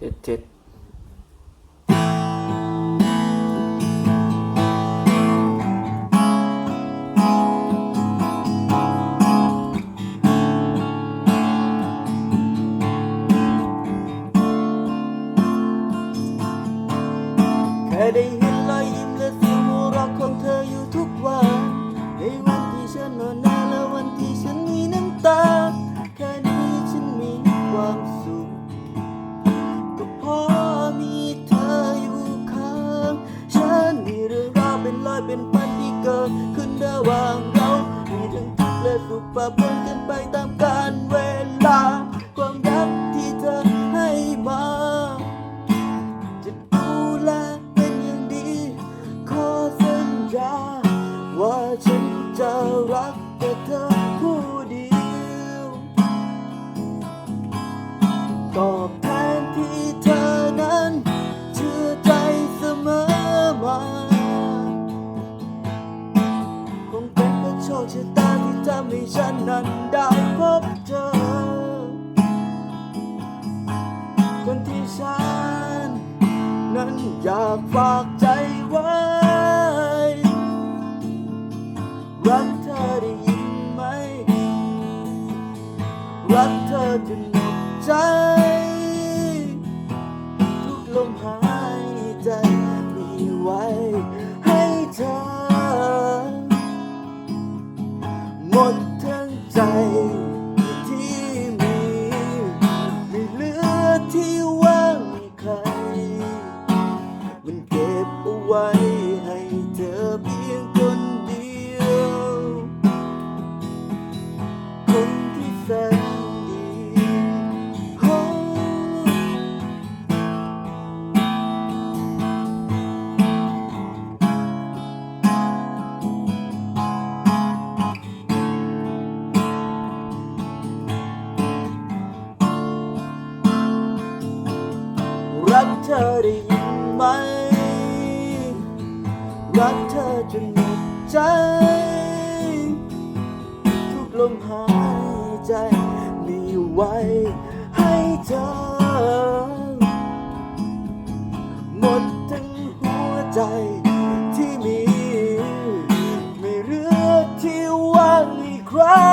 เจ็ดเจ็ดแค่ได้เห็นรอยยิ้มและเสียงหัวเราะของเธอ เป็นปันที่เกิดขึ้นระหว่างเรา มีทั้งทุกข์และสุขปะปนกันไปตามกาลเวลา ความรักที่เธอให้มา จะดูแลเป็นอย่างดี ขอสัญญา ว่าฉันจะรักแต่เธอ คชะตาที่ทำให้ฉันนั้นได้พบเจอคนที่ฉัน นั้นอยากฝากใจไว้ รักเธอได้ยินไหม รักเธอจนหมดใจ ทุกลมหาย ดทั้งใจที่มี ไม่เหลือที่ ธอได้ยินไหม รักเธอจนหมดใจ ทุกลมหายใจมีไว้ให้เธอ หมดทั้งหัวใจที่มี ไม่เหลือที่ว่างอีกครั้ง